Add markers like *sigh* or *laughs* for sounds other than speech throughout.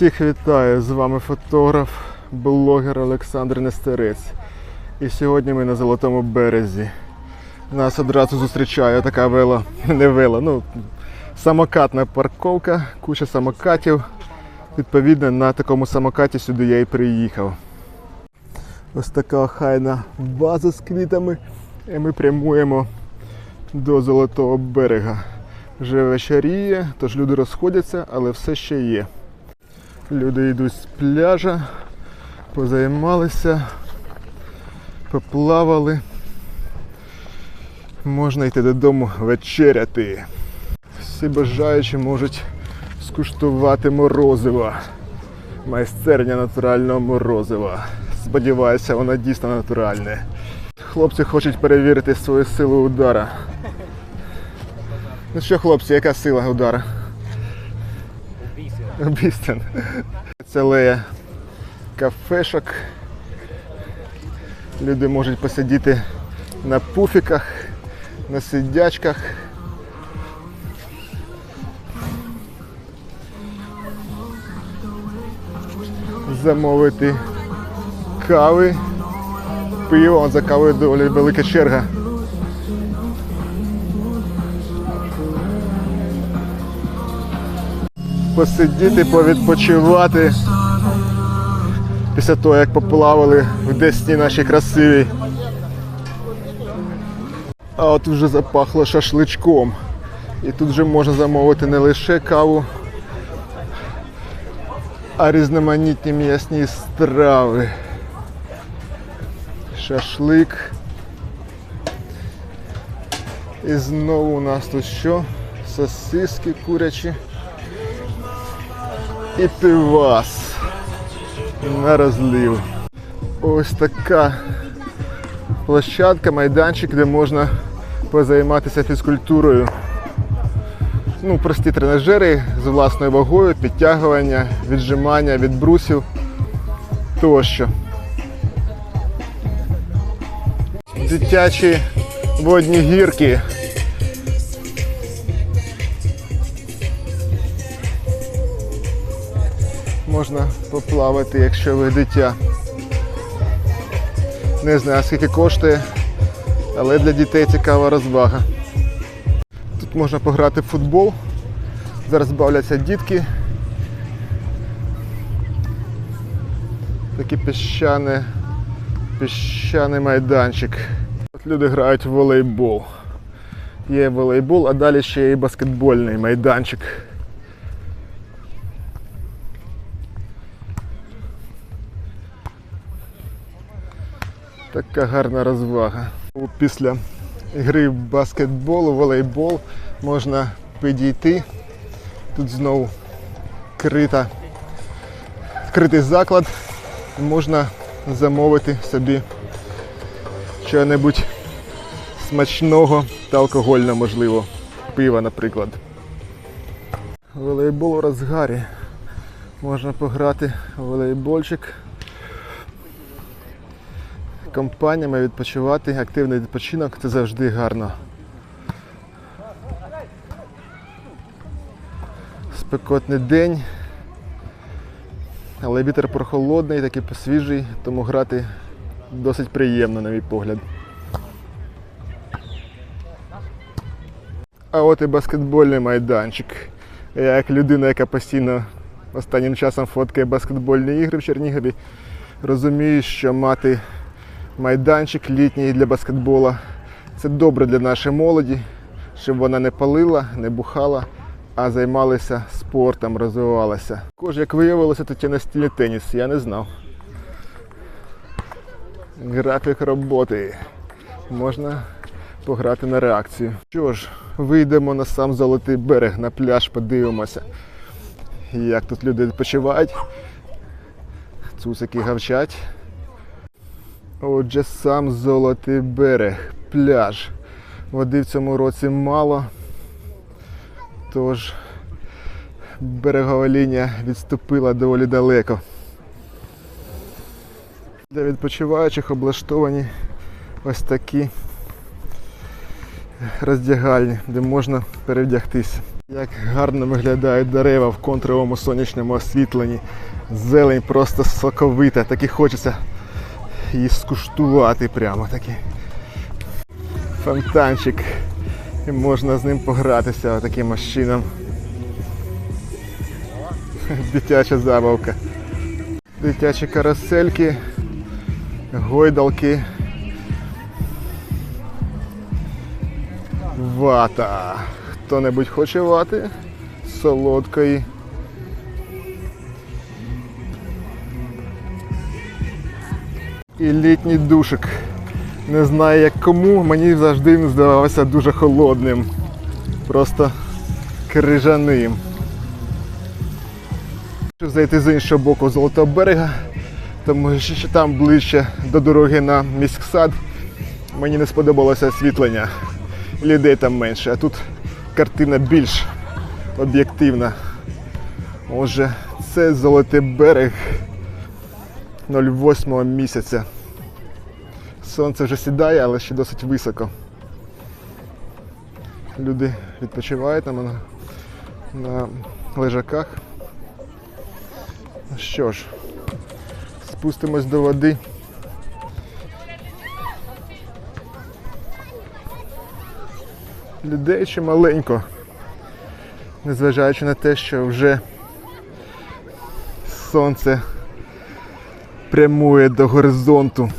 Всіх вітаю! З вами фотограф, блогер Олександр Нестерець. І сьогодні ми на Золотому березі. Нас одразу зустрічає така вела, не вела, ну самокатна парковка, куча самокатів. Відповідно, на такому самокаті сюди я і приїхав. Ось така охайна база з квітами. І ми прямуємо до Золотого берега. Вже вечоріє, тож люди розходяться, але все ще є. Люди йдуть з пляжа, позаймалися, поплавали. Можна йти додому вечеряти. Всі бажаючі можуть скуштувати морозиво. Майстерня натурального морозива. Сподіваюся, воно дійсно натуральне. Хлопці хочуть перевірити свою силу удара. Ну що, хлопці, яка сила удара? Обістян. Це алея кафешок. Люди можуть посидіти на пуфіках, на сидячках. Замовити кави, пиво, за кавою доволі велика черга. Посидіти, повідпочивати після того, як поплавали в Десні наші красиві. А от вже запахло шашличком. І тут вже можна замовити не лише каву, а різноманітні м'ясні страви. Шашлик. І знову у нас тут що? Сосиски курячі і пивас на розлив. Ось така площадка, майданчик, де можна позайматися фізкультурою. Ну, прості тренажери з власною вагою, підтягування, віджимання від брусів тощо. Дитячі водні гірки. Можна поплавати, якщо ви дитя. Не знаю скільки коштує, але для дітей цікава розвага. Тут можна пограти в футбол. Зараз бавляться дітки. Такий піщаний, піщаний майданчик. От люди грають в волейбол. Є волейбол, а далі ще і баскетбольний майданчик. Така гарна розвага. Після гри в баскетбол, волейбол можна підійти. Тут знову крита, критий заклад. Можна замовити собі чого-небудь смачного та алкогольного, можливо, пива, наприклад. Волейбол у розгарі. Можна пограти в волейбольчик компаніями відпочивати, активний відпочинок це завжди гарно. Спекотний день, але вітер прохолодний, такий посвіжий, тому грати досить приємно, на мій погляд. А от і баскетбольний майданчик. Я як людина, яка постійно останнім часом фоткає баскетбольні ігри в Чернігові, розумію, що мати майданчик літній для баскетбола. Це добре для нашої молоді, щоб вона не палила, не бухала, а займалася спортом, розвивалася. Також, як виявилося, тут є настільний теніс, я не знав. Графік роботи. Можна пограти на реакцію. Що ж, вийдемо на сам золотий берег, на пляж, подивимося, як тут люди відпочивають. Цусики гавчать. Отже, сам золотий берег, пляж. Води в цьому році мало, тож берегова лінія відступила доволі далеко. Для відпочиваючих облаштовані ось такі роздягальні, де можна перевдягтися. Як гарно виглядають дерева в контровому сонячному освітленні. Зелень просто соковита, так і хочеться її скуштувати прямо таки. Фонтанчик. І можна з ним погратися таким чином. Дитяча забавка. Дитячі карусельки, гойдалки. Вата. Хто-небудь хоче вати? Солодкої. І літній душик. Не знаю як кому, мені завжди він здавався дуже холодним. Просто крижаним. Щоб зайти з іншого боку Золотого берега, тому що там ближче до дороги на міськсад. Мені не сподобалося освітлення. Людей там менше, а тут картина більш об'єктивна. Отже, це Золотий берег 08 місяця. Сонце вже сідає, але ще досить високо. Люди відпочивають там на, на лежаках. Ну Що ж, спустимось до води. Людей ще маленько, незважаючи на те, що вже сонце прямує до горизонту.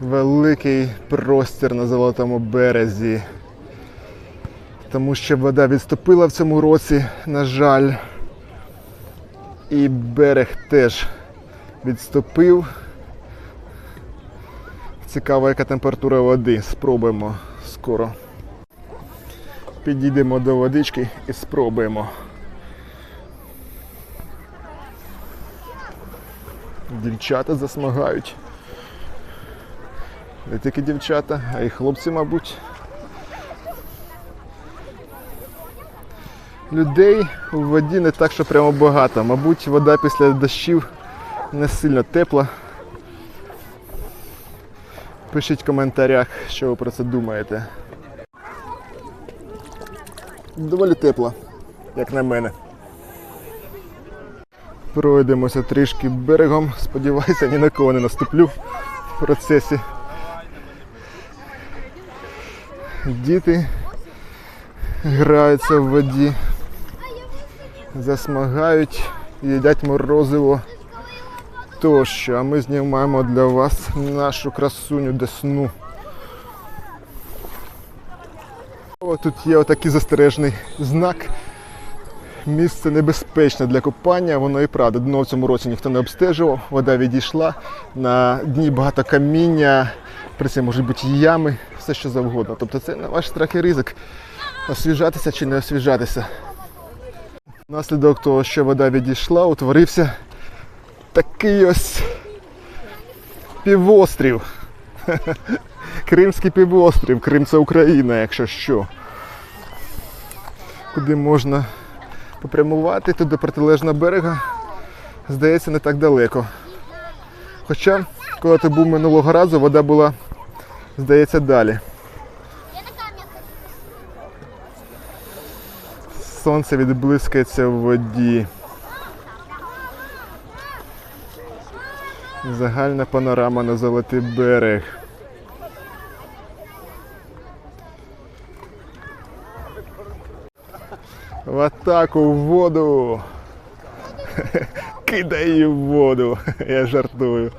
Великий простір на золотому березі. Тому що вода відступила в цьому році, на жаль. І берег теж відступив. Цікаво, яка температура води. Спробуємо скоро. Підійдемо до водички і спробуємо. Дівчата засмагають. Не тільки дівчата, а й хлопці, мабуть. Людей у воді не так, що прямо багато. Мабуть, вода після дощів не сильно тепла. Пишіть в коментарях, що ви про це думаєте. Доволі тепло, як на мене. Пройдемося трішки берегом. Сподіваюся, ні на кого не наступлю в процесі. Діти граються в воді, засмагають, їдять морозиво тощо. А ми знімаємо для вас нашу красуню десну. О, тут є отакий застережний знак. Місце небезпечне для купання, воно і правда. Дно в цьому році ніхто не обстежував, вода відійшла, на дні багато каміння, при цьому можуть бути ями, все що завгодно. Тобто це на ваш страх і ризик. Освіжатися чи не освіжатися. Внаслідок того, що вода відійшла, утворився такий ось півострів. *laughs* Кримський півострів. Крим це Україна, якщо що. Куди можна попрямувати, тут до протилежного берега, здається, не так далеко. Хоча, коли ти був минулого разу, вода була, здається, далі. Сонце відблискається в воді. Загальна панорама на золотий берег. В атаку в воду. Кидай її в воду. Я жартую.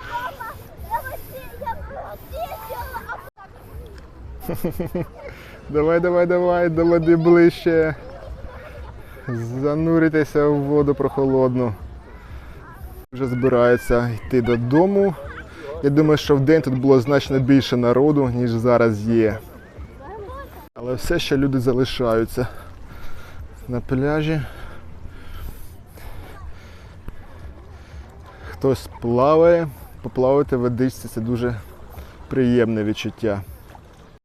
Давай, давай, давай, до води ближче. Зануритися в воду прохолодну. Вже збирається йти додому. Я думаю, що в день тут було значно більше народу, ніж зараз є. Але все ще люди залишаються на пляжі. Хтось плаває, поплавати в водичці це дуже приємне відчуття.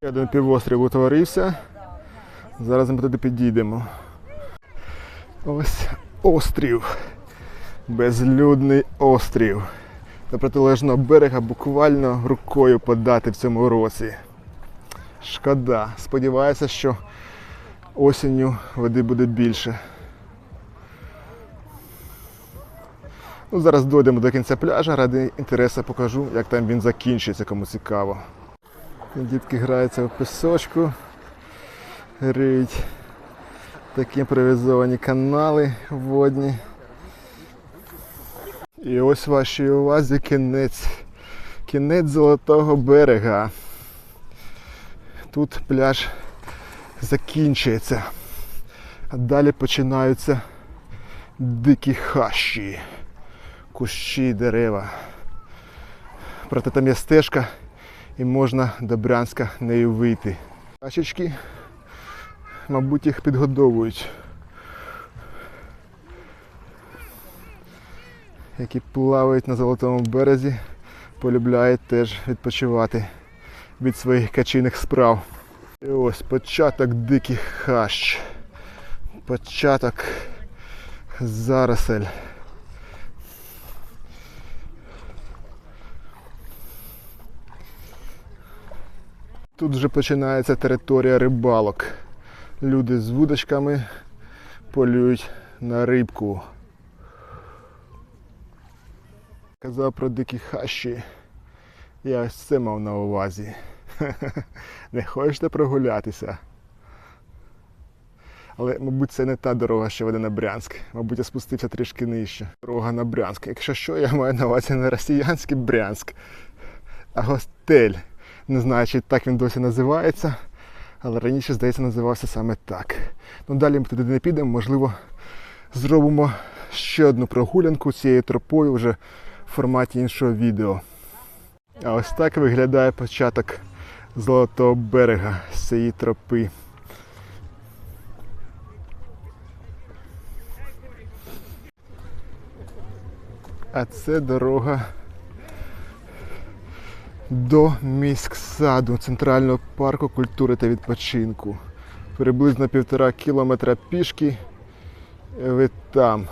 Ще Один півострів утворився. Зараз ми туди підійдемо. Ось острів. Безлюдний острів. До протилежного берега буквально рукою подати в цьому році. Шкода. Сподіваюся, що осінню води буде більше. Ну, зараз дійдемо до кінця пляжа, ради інтересу покажу, як там він закінчиться, кому цікаво. Дітки граються в пісочку, риють такі імпровізовані канали водні. І ось вашій увазі кінець. Кінець золотого берега. Тут пляж закінчується. А далі починаються дикі хащі, кущі, дерева. Проте там є стежка і можна до Брянська нею вийти. Качечки, мабуть, їх підгодовують. Які плавають на золотому березі, полюбляють теж відпочивати від своїх качиних справ. І ось початок диких хащ. Початок заросель. Тут вже починається територія рибалок. Люди з вудочками полюють на рибку. Казав про дикі хащі. Я ось це мав на увазі. *laughs* Не хочете прогулятися? Але, мабуть, це не та дорога, що веде на Брянськ. Мабуть, я спустився трішки нижче. Дорога на Брянськ. Якщо що, я маю на увазі не росіянський Брянськ, а гостель. Не знаю, чи так він досі називається, але раніше, здається, називався саме так. Ну далі ми туди не підемо, можливо, зробимо ще одну прогулянку цією тропою вже в форматі іншого відео. А ось так виглядає початок Золотого берега з цієї тропи. А це дорога до міськсаду Центрального парку культури та відпочинку. Приблизно півтора кілометра пішки. Ви там,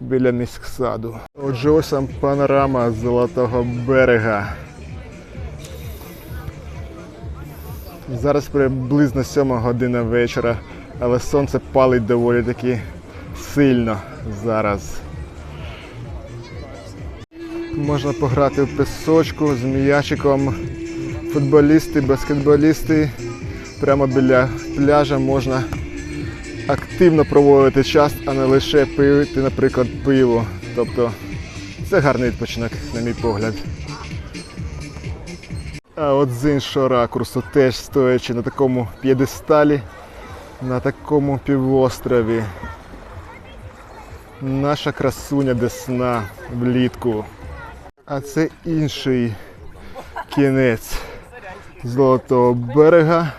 біля міськсаду. Отже, ось там панорама Золотого берега. Зараз приблизно 7 година вечора, але сонце палить доволі таки сильно зараз. Можна пограти в пісочку з м'ячиком. Футболісти, баскетболісти. Прямо біля пляжа можна активно проводити час, а не лише пити, наприклад, пиво. Тобто це гарний відпочинок, на мій погляд. А от з іншого ракурсу, теж стоячи на такому п'єдесталі, на такому півострові. Наша красуня Десна влітку. А це інший кінець Золотого берега.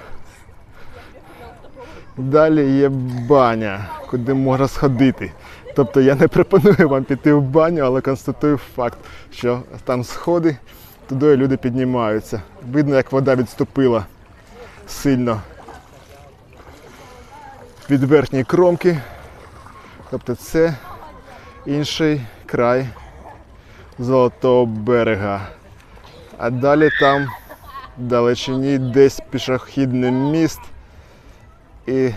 Далі є баня, куди можна сходити. Тобто я не пропоную вам піти в баню, але констатую факт, що там сходи, туди люди піднімаються. Видно, як вода відступила сильно від верхньої кромки. Тобто це інший край Золотого берега. А далі там далечині десь пішохідний міст і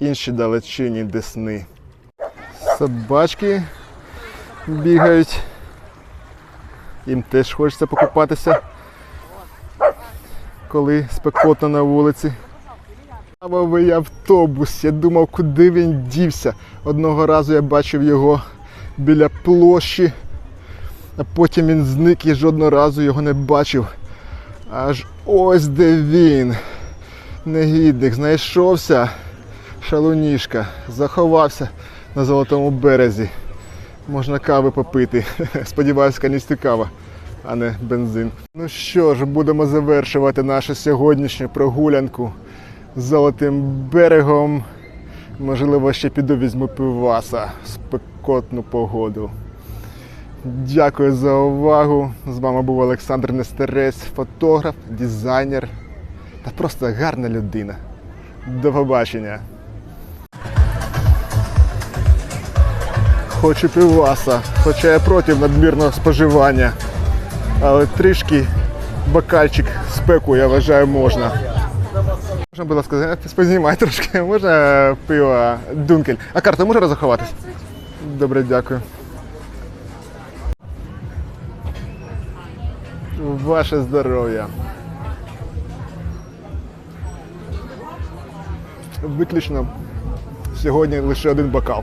інші далечині Десни. Собачки бігають. Їм теж хочеться покупатися, коли спекотно на вулиці. Авовий автобус. Я думав, куди він дівся. Одного разу я бачив його біля площі, а потім він зник і жодного разу його не бачив. Аж ось де він. Негідник знайшовся. Шалунішка. Заховався на золотому березі. Можна кави попити. *laughs* Сподіваюсь, каністи кава, а не бензин. Ну що ж, будемо завершувати нашу сьогоднішню прогулянку з золотим берегом. Можливо, ще піду візьму пиваса спекотну погоду. Дякую за увагу. З вами був Олександр Нестерець, фотограф, дизайнер та просто гарна людина. До побачення. Хочу пиваса, хоча я проти надмірного споживання. Але трішки бокальчик спеку, я вважаю, можна. Можна було сказати, познімай трошки, *laughs* можна пиво Дункель. А карта може розрахуватись? Добре, дякую. Ваше здоров'я. Виключно сьогодні лише один бокал.